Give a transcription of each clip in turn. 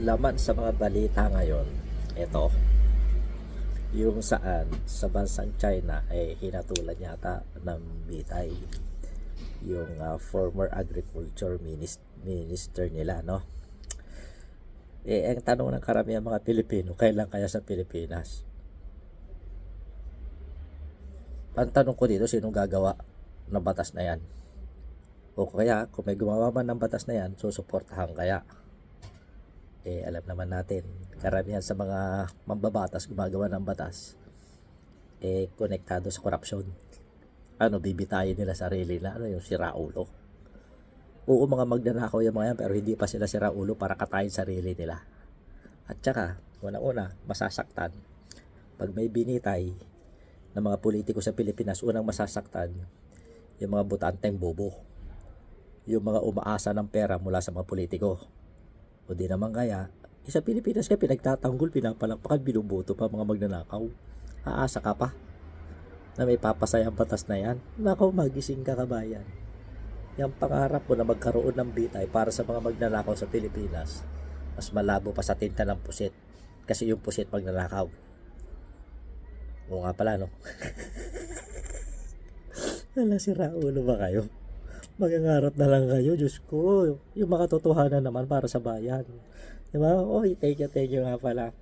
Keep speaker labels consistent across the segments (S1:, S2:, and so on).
S1: laman sa mga balita ngayon, ito, yung saan sa bansang China ay hinatulan yata ng bitay yung ah, former agriculture minis- minister nila, no? Eh, ang tanong ng karamihan mga Pilipino, kailan kaya sa Pilipinas? Ang tanong ko dito, sinong gagawa ng batas na yan? O kaya, kung may gumawa man ng batas na yan, susuportahan kaya? Eh alam naman natin karamihan sa mga mambabatas gumagawa ng batas eh konektado sa korupsyon ano bibitayin nila sarili na ano yung siraulo oo mga magnanakaw yung mga yan pero hindi pa sila siraulo para katayin sarili nila. At saka una-una masasaktan. Pag may binitay ng mga politiko sa Pilipinas unang masasaktan yung mga butanteng bobo. Yung mga umaasa ng pera mula sa mga politiko o di naman kaya, eh, sa Pilipinas ka pinagtatanggol, pinapalakpakan, binuboto pa mga magnanakaw. Aasa ka pa na may papasayang batas na yan. Nakaw, magising ka kabayan. Yung pangarap mo na magkaroon ng bitay para sa mga magnanakaw sa Pilipinas, mas malabo pa sa tinta ng pusit. Kasi yung pusit magnanakaw. Oo nga pala, no? Wala si Raulo ba kayo? Magangarap na lang kayo, Diyos ko. Yung mga totohanan naman para sa bayan. Di ba? Oy, thank you, thank you nga pala.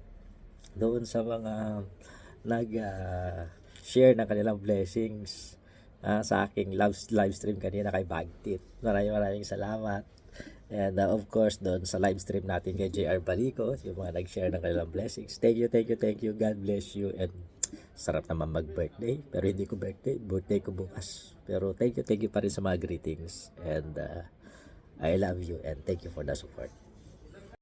S1: Doon sa mga nag ah, share ng kanilang blessings ah, sa aking live, live stream kanina kay Bagtit. Maraming maraming salamat. And uh, of course, doon sa live stream natin kay JR Balico, yung mga nag-share ng kanilang blessings. Thank you, thank you, thank you. God bless you. And sarap naman mag-birthday. Pero hindi ko birthday. Birthday ko bukas. Pero thank you, thank you pa rin sa mga greetings. And uh, I love you and thank you for the support.